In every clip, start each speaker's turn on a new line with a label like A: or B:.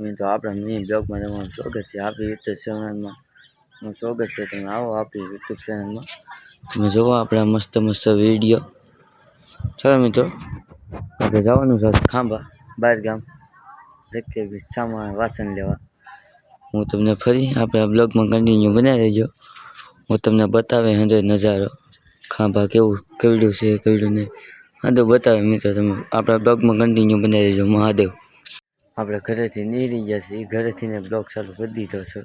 A: મિત્રો આપણા મિની બ્લોગમાં તમારું સ્વાગત છે. આપણી યુટ્યુબ ચેનલમાં સ્વાગત છે. તમે આવો આપણી યુટ્યુબ ચેનલમાં તમે જોવો આપણા મસ્ત મસ્ત વીડિયો ચાલો મિત્રો, આપણે જવાનું છે ખાંભા બહાર ગામ કે સામાન વાસણ લેવા. હું તમને ફરી આપણા બ્લોગમાં કન્ટિન્યુ બનાવી રહેજો. હું તમને બતાવે હંધે નજારો. ખાંભા કેવું કેવડું છે, કેવડું નહીં. હા, તો બતાવે મિત્રો તમે. આપણા બ્લોગમાં કન્ટિન્યુ બનાવી રહેજો. મહાદેવ. આપણે ઘરેથી નીકળી ગયા છીએ. ઘરેથી ને બ્લોગ ચાલુ કરી દીધો છે.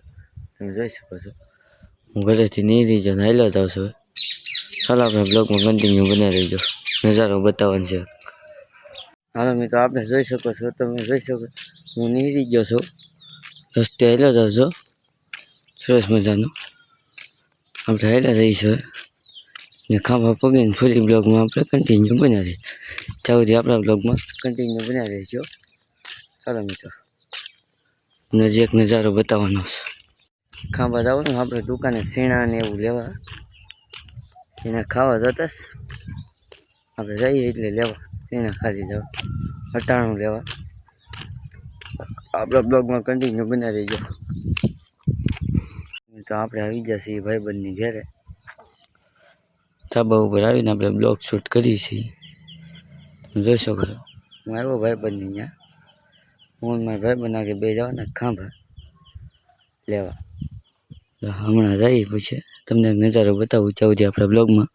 A: તમે જોઈ શકો છો. હું ઘરેથી નીકળી જાઉં હાલો જાઉં છું ચાલો આપણે બ્લોગમાં કન્ટિન્યુ બનાવી રહીજો. નજારો બતાવવાનો છે. હાલો મિત્રો, આપણે જોઈ શકો છો. તમે જોઈ શકો હું નીકળી ગયો છું. રસ્તે હાલો જાઉં છું. સરસ મજાનું. આપણે હાલ્યા રહીશું ને ખાંભા પગીને ફરી બ્લોગમાં આપણે કન્ટિન્યુ બનાવી ત્યાં સુધી આપણા બ્લોગમાં કન્ટિન્યુ બનાવી રહીજો ચાલો મિત્રો નજીક નજારો બતાવવાનો છે. ખાંભા જવાનું આપણે દુકાને સીણા ને એવું લેવા. સીણા ખાવા જતા આપણે જઈએ એટલે લેવા. સીણા ખાલી જવા અટાણું લેવા. આપણા બ્લોગમાં કન્ટિન્યુ બનાવી રહીજો. તો આપણે આવી ગયા છીએ ભાઈબંધની ઘરે. ધાબા ઉપર આવીને આપણે બ્લોગ શૂટ કરીએ છીએ. જોઈ શકો છો. હું આવ્યો ભાઈબંધની ત્યાં. હું મારા ભાઈ બના કે બે જવાના ખાંભા લેવા. હમણાં જઈએ પછી તમને નજારો બતાવું ત્યાં સુધી આપણા બ્લોગમાં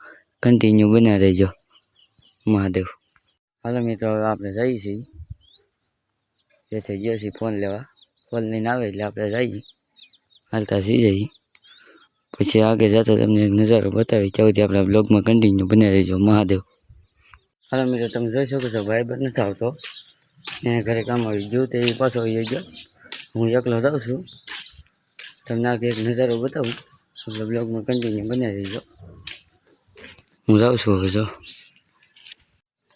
A: કન્ટિન્યુ બના રહેજો. મહાદેવ. હાલો મિત્રો, હવે આપણે જઈએ છીએ. જેથી ગયો છીએ ફોન લેવા. ફોન લઈને આવે એટલે આપણે જઈએ. હાલતા સી જઈએ. પછી આગળ જતા તમને નજારો બતાવી ત્યાં સુધી આપણા બ્લોગમાં કન્ટિન્યુ બના રહેજો. મહાદેવ. હાલો મિત્રો, તમે જોઈ શકો છો ભાઈ નથી આવતો. એને ઘરે કામ આવી ગયું તે પાછો આવી ગયો. હું એકલો રહું છું. તમને આ એક નજારો બતાવું. એટલે બ્લોગમાં કન્ટિન્યુ બનાવી દેજો હું જાઉં છું હવે, જો.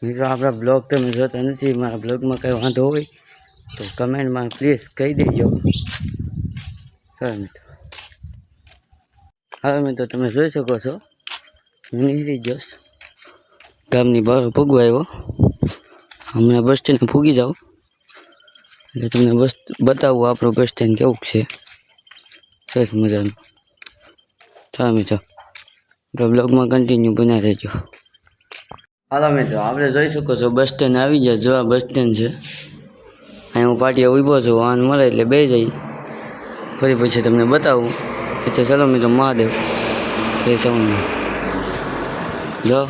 A: મિત્રો, આપણા બ્લોગ તમે જોતા નથી, મારા બ્લોગમાં કંઈ વાંધો હોય, તો કમેન્ટમાં પ્લીઝ કહી દેજો. ચાલો મિત્રો. હવે મિત્રો, તમે જોઈ શકો છો. હું નીકળી ગયો. ગામની બહાર ભગવા આવ્યો હમણાં બસ સ્ટેન્ડ ફૂગી જાઉં એટલે તમને બસ બતાવું આપણું બસ સ્ટેન્ડ કેવું છે. સરસ મજાનું. ચાલો મિત્રો, આપણે બ્લોગમાં કન્ટિન્યુ બના રહેજો. હાલો મિત્રો, આપણે જોઈ શકો છો બસ સ્ટેન્ડ આવી ગયા, જવા બસ સ્ટેન્ડ છે. અહીં હું પાટીએ ઊભો છું, વાહન મળે એટલે બે જઈ ફરી પછી તમને બતાવું. એટલે ચાલો મિત્રો, મહાદેવ. એ સૌને જો.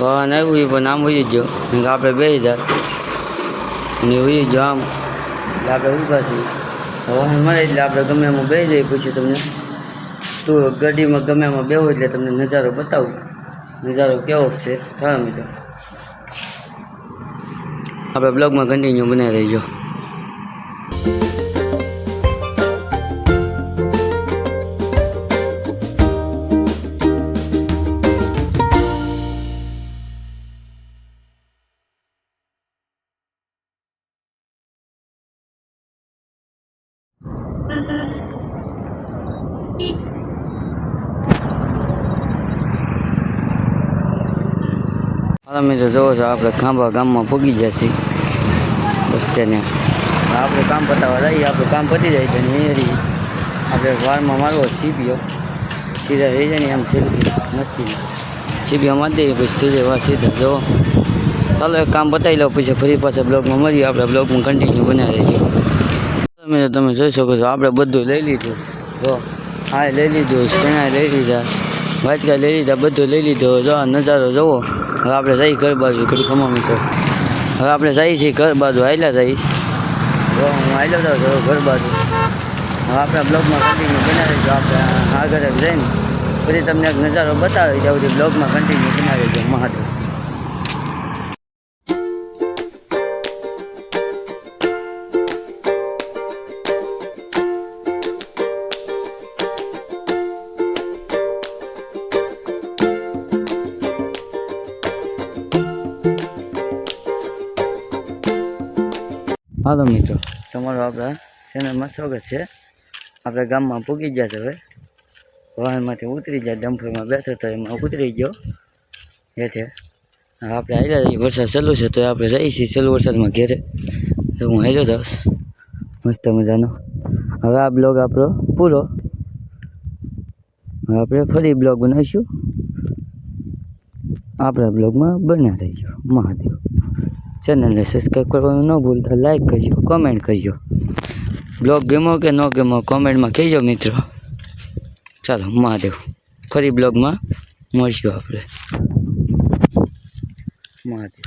A: વાહન આવ્યું પણ આમ વહી ગયો. આપણે બે હજાર ને વહી ગયો આમ. એટલે આપણે ઊભા છીએ. વાહન મળે એટલે આપણે ગમે એમાં બે જઈએ, પછી તમને. તું ગાડીમાં ગમે એમાં બેહો એટલે તમને નજારો બતાવું. નજારો કેવો છે? ચાલો મિત્રો. આપણે બ્લોગમાં કન્ટિન્યુ બનાવી રહીજો હાલો તો જોવો છો, આપણે ખાંભા ગામમાં પગી ગયા છીએ. બસ સ્ટેન્ડે આપણે કામ પતાવવા જઈએ, આપણું કામ પતી જાય છે તો એની આપણે વારમાં મારવો સીપીઓ. સીધા રહી જાય ને એમ સેલ્ફી મસ્તી સીપીઓ મારી દઈએ, પછી થઈ જાય સીધા જુઓ ચાલો, એક કામ પતાવી લો પછી ફરી પાછા બ્લોગમાં મળીએ. આપણે બ્લોગમાં કન્ટિન્યુ બનાવી રહીએ તમે તમે જોઈ શકો છો, આપણે બધું લઈ લીધું. જો હા લઈ લીધું ચણા લઈ લીધા વાટકા લઈ લીધા, બધું લઈ લીધું. જો નજારો જુઓ હવે આપણે જઈએ ઘર બાજુ ઘડી ખમામી તો હવે આપણે જઈએ છીએ ઘર બાજુ આવેલા જઈ જો, હું આવેલો જાઉં છું ઘર બાજુ. હવે આપણા બ્લોગમાં કન્ટિન્યુ બનાવી દો આપણે આગળ જઈને પછી તમને એક નજારો બતાવી જાઉં બ્લોગમાં કન્ટિન્યુ બનાવી દો મહાદેવ. હાલો મિત્રો. તમારું આપણા ચેનલમાં સ્વાગત છે. આપણે ગામમાં પૂગી ગયા છે હવે. વાહનમાંથી ઉતરી ગયા ડમ્ફરમાં બેઠો તો એમાં ઉતરી ગયો. હેઠે. આપણે આવ્યા છીએ, વરસાદ ચાલુ છે તો આપણે જઈએ છીએ ચાલુ વરસાદમાં ઘેરે. તો હું આવ્યો જાઉં. મસ્ત મજાનો. હવે આ બ્લોગ આપણો પૂરો. હવે આપણે ફરી બ્લોગ બનાવીશું. આપણા બ્લોગમાં બન્યા રહીશું. મહાદેવ. ચેનલને સબસ્ક્રાઈબ કરવાનું ન ભૂલતા લાઈક કરજો કોમેન્ટ કરજો. બ્લોગ ગમો કે ન ગમો કોમેન્ટમાં કહેજો મિત્રો. ચાલો, મહાદેવ. ફરી બ્લોગમાં મળશું આપણે. મહાદેવ.